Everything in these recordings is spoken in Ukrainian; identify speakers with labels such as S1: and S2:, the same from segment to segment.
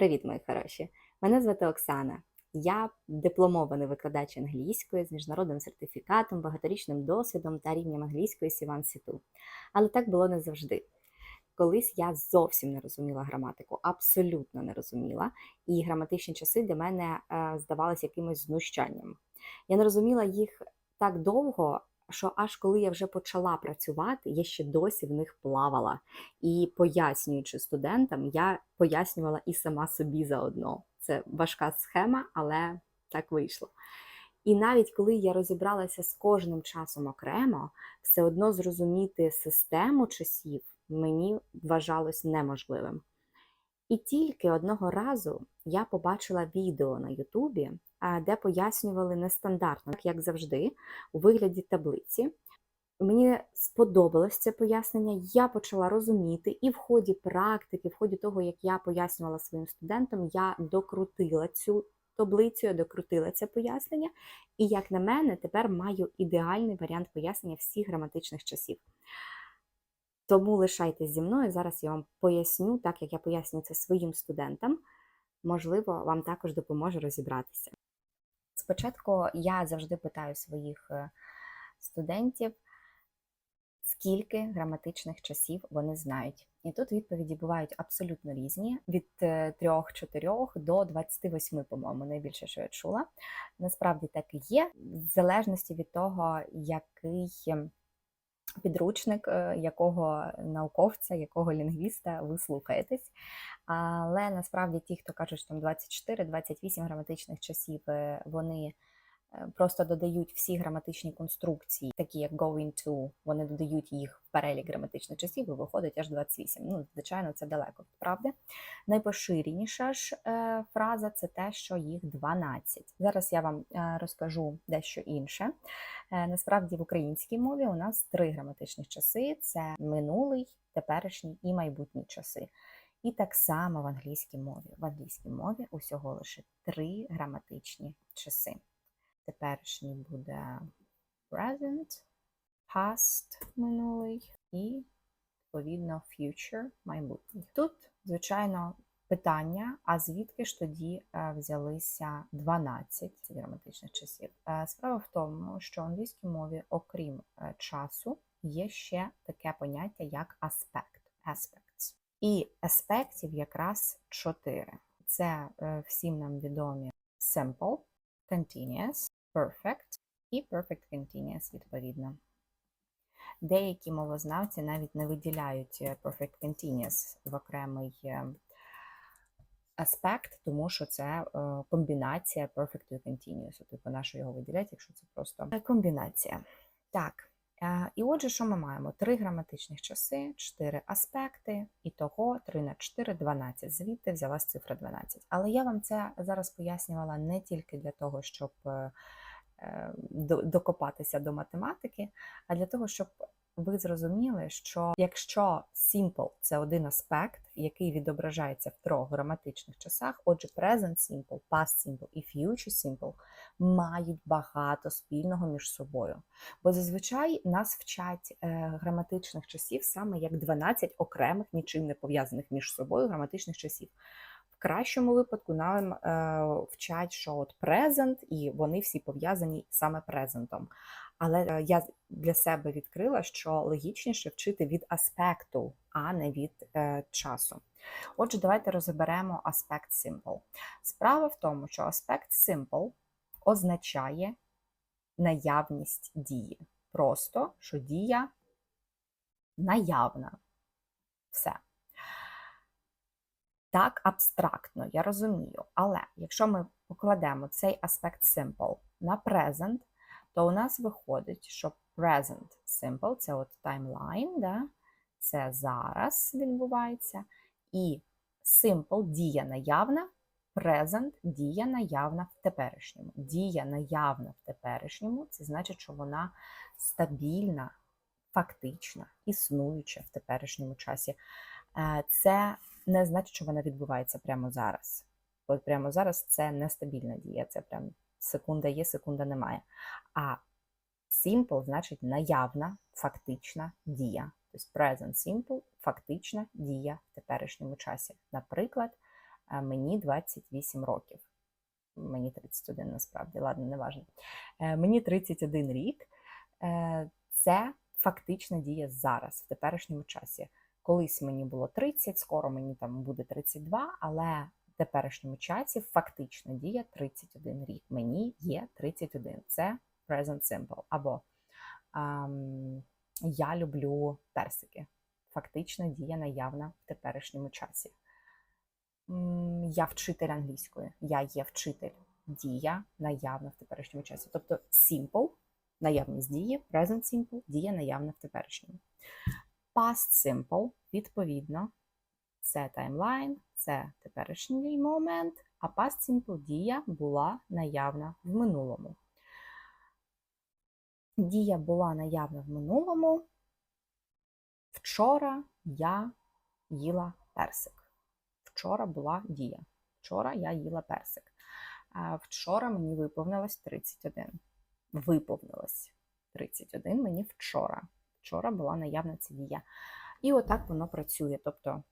S1: Привіт, мої хороші! Мене звати Оксана. Я дипломований викладач англійської з міжнародним сертифікатом, багаторічним досвідом та рівнем англійської Сіван Сіту. Але так було не завжди. Колись я зовсім не розуміла граматику, абсолютно не розуміла, і граматичні часи для мене е, здавалися якимось знущанням. Я не розуміла їх так довго, що аж коли я вже почала працювати, я ще досі в них плавала. І пояснюючи студентам, я пояснювала і сама собі заодно. Це важка схема, але так вийшло. І навіть коли я розібралася з кожним часом окремо, все одно зрозуміти систему часів мені вважалось неможливим. І тільки одного разу я побачила відео на Ютубі, де пояснювали нестандартно, як завжди, у вигляді таблиці. Мені сподобалось це пояснення, я почала розуміти, і в ході практики, в ході того, як я пояснювала своїм студентам, я докрутила цю таблицю, я докрутила це пояснення, і, як на мене, тепер маю ідеальний варіант пояснення всіх граматичних часів. Тому лишайтесь зі мною. Зараз я вам поясню, так як я пояснюю це своїм студентам. Можливо, вам також допоможе розібратися. Спочатку я завжди питаю своїх е, студентів, скільки граматичних часів вони знають. І тут відповіді бувають абсолютно різні: від 3-4 до 28, по-моєму, найбільше, що я чула. Насправді так і є, в залежності від того, який підручник, е, якого науковця, якого лінгвіста ви слухаєтесь. Але насправді ті, хто кажуть, що там 24-28 граматичних часів, е, вони просто додають всі граматичні конструкції, такі як going to, вони додають їх в перелік граматичних часів і виходить аж 28. Ну, звичайно, це далеко від правди. Найпоширеніша ж е, фраза це те, що їх 12. Зараз я вам е, розкажу дещо інше. Е, насправді в українській мові у нас три граматичні часи: це минулий, теперішній і майбутній часи. І так само в англійській мові. В англійській мові усього лише три граматичні часи. Теперішній буде present, past минулий і, відповідно, future майбутній. Тут, звичайно, питання: а звідки ж тоді е, взялися 12 граматичних часів? Е, Справа в тому, що в англійській мові, окрім е, часу, є ще таке поняття як аспект. aspects. І аспектів якраз чотири. Це всім нам відомі simple, continuous, perfect і perfect continuous, відповідно. Деякі мовознавці навіть не виділяють е, perfect continuous в окремий е, аспект, тому що це е, комбінація perfect і continuous. Типу, на що його виділяти, якщо це просто комбінація. Так. Е, І отже, що ми маємо? Три граматичних часи, чотири аспекти, і того 3 на 4 – 12. Звідти взялась цифра 12. Але я вам це зараз пояснювала не тільки для того, щоб е, е, до- докопатися до математики, а для того, щоб ви зрозуміли, що якщо simple – це один аспект, який відображається в трьох граматичних часах, отже, present simple, past simple і future simple мають багато спільного між собою. Бо зазвичай нас вчать е, граматичних часів саме як 12 окремих, нічим не пов'язаних між собою граматичних часів. Кращому випадку нам е, вчать, що от present, і вони всі пов'язані саме презентом. Але е, я для себе відкрила, що логічніше вчити від аспекту, а не від е, часу. Отже, давайте розберемо аспект simple. Справа в тому, що аспект simple означає наявність дії. Просто, що дія наявна. Все. Так абстрактно, я розумію. Але якщо ми покладемо цей аспект simple на present, то у нас виходить, що present simple це от таймлайн, да? це зараз відбувається. І simple дія наявна, present дія наявна в теперішньому. Дія наявна в теперішньому це значить, що вона стабільна, фактична, існуюча в теперішньому часі. Е, Це не значить, що вона відбувається прямо зараз. Бо прямо зараз це нестабільна дія, це прям секунда є, секунда немає. А simple значить наявна, фактична дія. Тобто present simple фактична дія в теперішньому часі. Наприклад, Е, Мені 28 років. Мені 31 насправді, ладно, не важливо. Е, Мені 31 рік. Е, Це фактична дія зараз, в теперішньому часі. Колись мені було 30, скоро мені там буде 32, але в теперішньому часі фактична дія 31 рік. Мені є 31. Це present simple. Або ам, я люблю персики. Фактична дія наявна в теперішньому часі. Я вчитель англійської. Я є вчитель. Дія наявна в теперішньому часі. Тобто simple, наявність дії, present simple, дія наявна в теперішньому. Past simple, відповідно, це таймлайн, це теперішній момент, а past simple дія була наявна в минулому. Дія була наявна в минулому. Вчора я їла персик. Вчора була дія. Вчора я їла персик. Вчора мені виповнилось 31. Виповнилось 31 мені вчора. Вчора була наявна ця дія. І отак воно працює. Тобто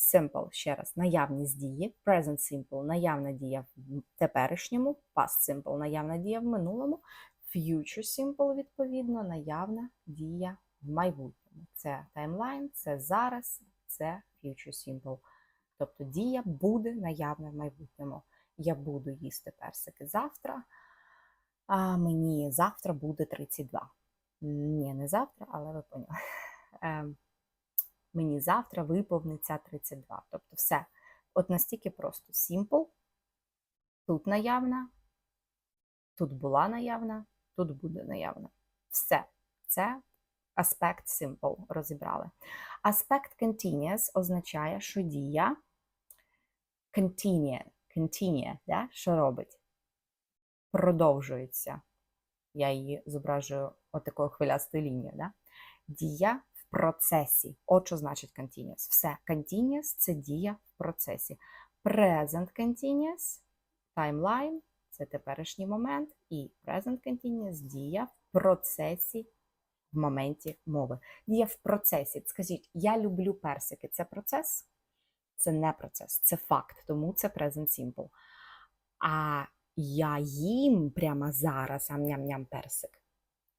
S1: simple, ще раз, наявність дії, present simple, наявна дія в теперішньому, past simple, наявна дія в минулому, future simple, відповідно, наявна дія в майбутньому. Це таймлайн, це зараз, це future simple. Тобто дія буде наявна в майбутньому. Я буду їсти персики завтра, а мені завтра буде 32. Ні, не завтра, але ви поняли. Ем, Мені завтра виповниться 32. Тобто все. От настільки просто simple. Тут наявна, тут була наявна, тут буде наявна. Все. Це аспект simple розібрали. Аспект continuous означає, що дія continue, continue, да? що робить? Продовжується. Я її зображую отакою хвилястою лінією. Да? Дія в процесі. От що значить continuous. Все, continuous – це дія в процесі. Present continuous, timeline – це теперішній момент, і present continuous – дія в процесі в моменті мови. Дія в процесі. Скажіть, я люблю персики. Це процес? Це не процес, це факт, тому це present simple. А я їм прямо зараз ам-ням-ням персик.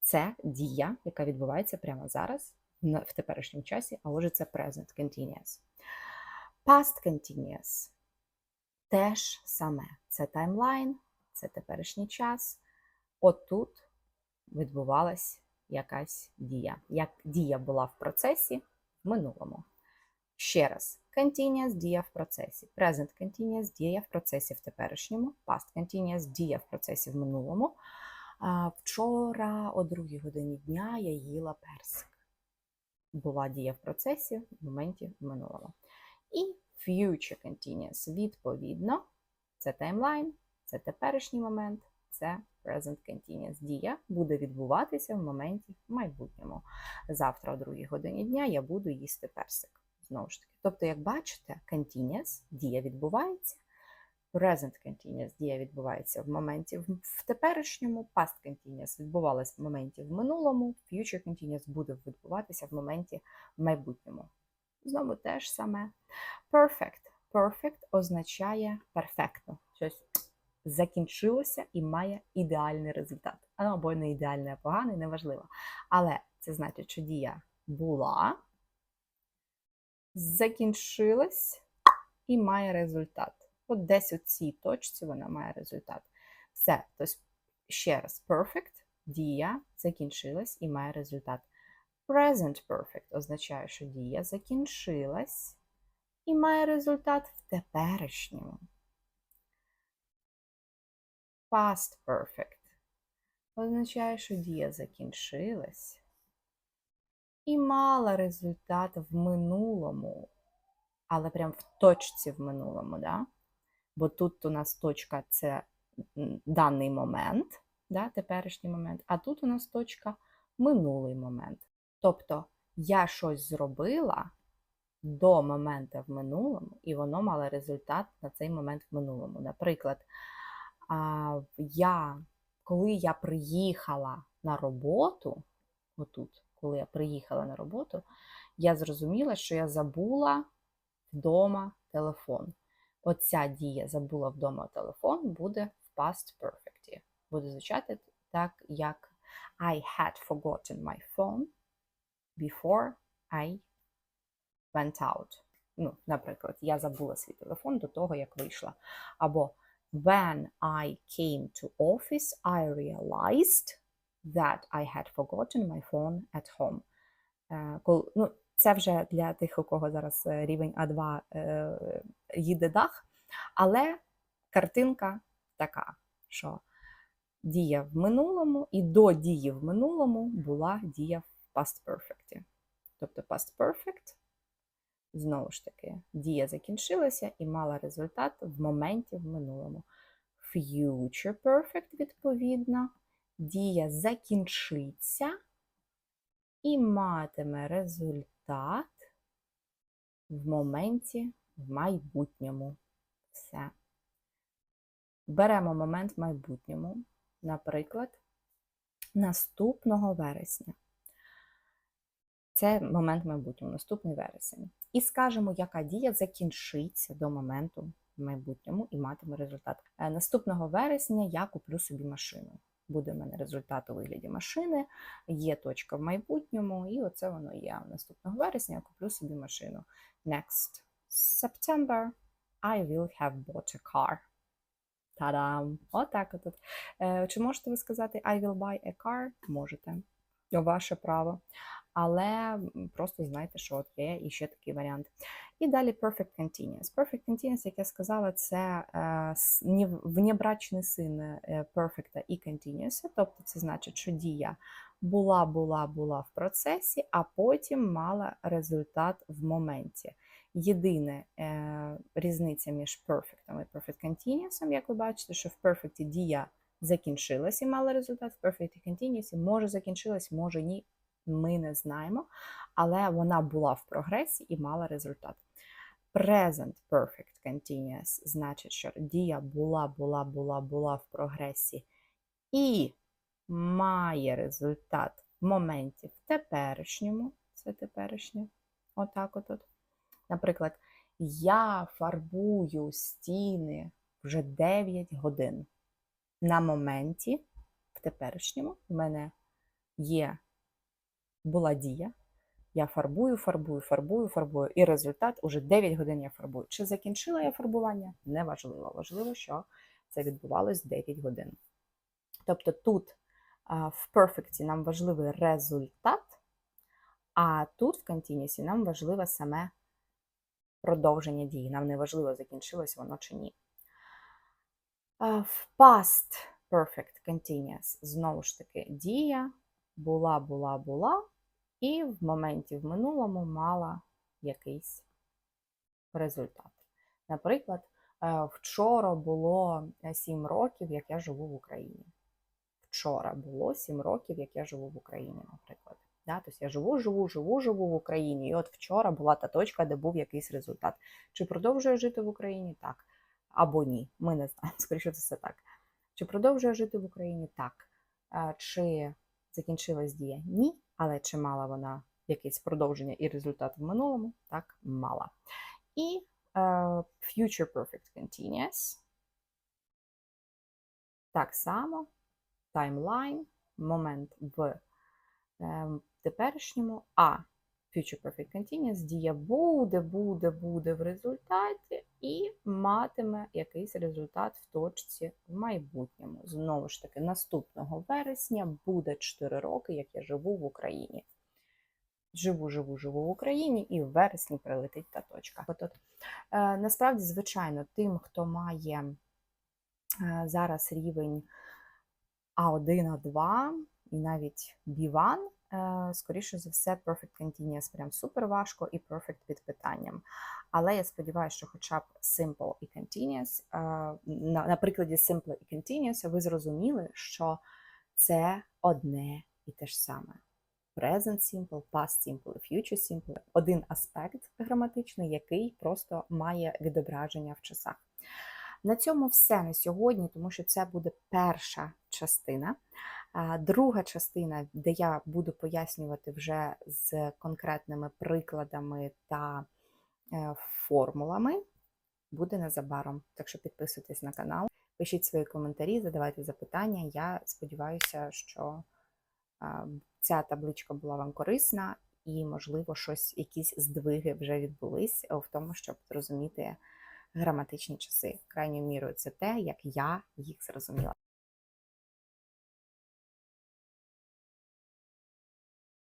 S1: Це дія, яка відбувається прямо зараз, в теперішньому часі, а отже, це present continuous. Past continuous теж саме. Це таймлайн, це теперішній час. От тут відбувалась якась дія. Як дія була в процесі в минулому. Ще раз, continuous дія в процесі. Present continuous дія в процесі в теперішньому. Past continuous дія в процесі в минулому. Вчора о другій годині дня я їла персик. Була дія в процесі в моменті в минулому. І future continuous відповідно. Це таймлайн, це теперішній момент, це present continuous дія буде відбуватися в моменті в майбутньому. Завтра о другій годині дня я буду їсти персик. Знову ж таки. Тобто, як бачите, continuous дія відбувається, present continuous дія відбувається в моменті в, теперішньому, past continuous відбувалась в моменті в минулому, future continuous буде відбуватися в моменті в майбутньому. Знову те ж саме. Perfect. Perfect означає перфектно. Щось закінчилося і має ідеальний результат. Ну, або не ідеальний, а поганий, неважливо. Але це значить, що дія була, закінчилась і має результат. От десь у цій точці вона має результат. Все. Тобто, ще раз, perfect, дія закінчилась і має результат. Present perfect означає, що дія закінчилась і має результат в теперішньому. Past perfect означає, що дія закінчилась і мала результат в минулому, але прям в точці в минулому, да? Бо тут у нас точка це даний момент, да, теперішній момент, а тут у нас точка минулий момент. Тобто я щось зробила до моменту в минулому, і воно мало результат на цей момент в минулому. Наприклад, я, коли я приїхала на роботу, отут, коли я приїхала на роботу, я зрозуміла, що я забула вдома телефон. Оця дія забула вдома телефон буде в past perfect. Буде звучати так, як I had forgotten my phone before I went out. Ну, наприклад, я забула свій телефон до того, як вийшла. Або When I came to office, I realized that I had forgotten my phone at home. Е, кол- ну, це вже для тих, у кого зараз е, рівень А2 е, їде дах, але картинка така, що дія в минулому, і до дії в минулому була дія в past perfect. Тобто past perfect, знову ж таки, дія закінчилася і мала результат в моменті в минулому. Future perfect, відповідно, дія закінчиться і матиме результат в моменті в майбутньому. Все. Беремо момент в майбутньому, наприклад, наступного вересня. Це момент в майбутньому, наступний вересень. І скажемо, яка дія закінчиться до моменту в майбутньому і матиме результат. Е, Наступного вересня я куплю собі машину. Буде в мене результат у вигляді машини, є точка в майбутньому, і оце воно є. Наступного вересня я куплю собі машину. Next September I will have bought a car. Та-дам! Отак от. Е, Чи можете ви сказати I will buy a car? Можете. Ваше право. Але просто знайте, що от є і ще такий варіант. І далі Perfect Continuous. Perfect Continuous, як я сказала, це е, внебрачний син е, Perfect і Continuous. Тобто це значить, що дія була, була, була в процесі, а потім мала результат в моменті. Єдине е, різниця між Perfect і Perfect Continuous, як ви бачите, що в Perfect дія закінчилась і мала результат, в Perfect Continuous може закінчилась, може ні, ми не знаємо, але вона була в прогресі і мала результат. Present Perfect Continuous значить, що дія була, була, була, була в прогресі і має результат в моменті в теперішньому. Це теперішнє. Отак от. от. Наприклад, я фарбую стіни вже 9 годин. На моменті, в теперішньому, в мене є була дія. Я фарбую, фарбую, фарбую, фарбую. І результат уже 9 годин я фарбую. Чи закінчила я фарбування? Неважливо. Важливо, що це відбувалось 9 годин. Тобто тут в перфекті нам важливий результат, а тут в континюсі нам важливе саме продовження дії. Нам не важливо, закінчилось воно чи ні. В past perfect continuous знову ж таки дія була, була, була, і в моменті в минулому мала якийсь результат. Наприклад, е, вчора було 7 років, як я живу в Україні. Вчора було 7 років, як я живу в Україні, наприклад. Да? Тобто я живу, живу, живу, живу в Україні. І от вчора була та точка, де був якийсь результат. Чи продовжую жити в Україні? Так. Або ні. Ми не знаємо, скоріше за все так. Чи продовжую жити в Україні? Так. Чи закінчилась дія? Ні. Але чи мала вона якесь продовження і результат в минулому? Так, мала. І е, Future Perfect Continuous. Так само таймлайн, момент в е, теперішньому, а Future Perfect Continuous дія буде, буде, буде в результаті і матиме якийсь результат в точці в майбутньому. Знову ж таки, наступного вересня буде 4 роки, як я живу в Україні. Живу, живу, живу в Україні, і в вересні прилетить та точка. От, от. Е, насправді, звичайно, тим, хто має е, зараз рівень А1, А2 і навіть B1, е, скоріше за все, Perfect Continuous прям супер важко і Perfect під питанням. Але я сподіваюся, що хоча б Simple і Continuous, е, на, на прикладі Simple і Continuous ви зрозуміли, що це одне і те ж саме. Present Simple, Past Simple Future Simple – один аспект граматичний, який просто має відображення в часах. На цьому все на сьогодні, тому що це буде перша частина. Друга частина, де я буду пояснювати вже з конкретними прикладами та е, формулами, буде незабаром. Так що підписуйтесь на канал, пишіть свої коментарі, задавайте запитання. Я сподіваюся, що ця табличка була вам корисна і, можливо, щось, якісь здвиги вже відбулись в тому, щоб зрозуміти граматичні часи. Крайньою мірою це те, як я їх зрозуміла.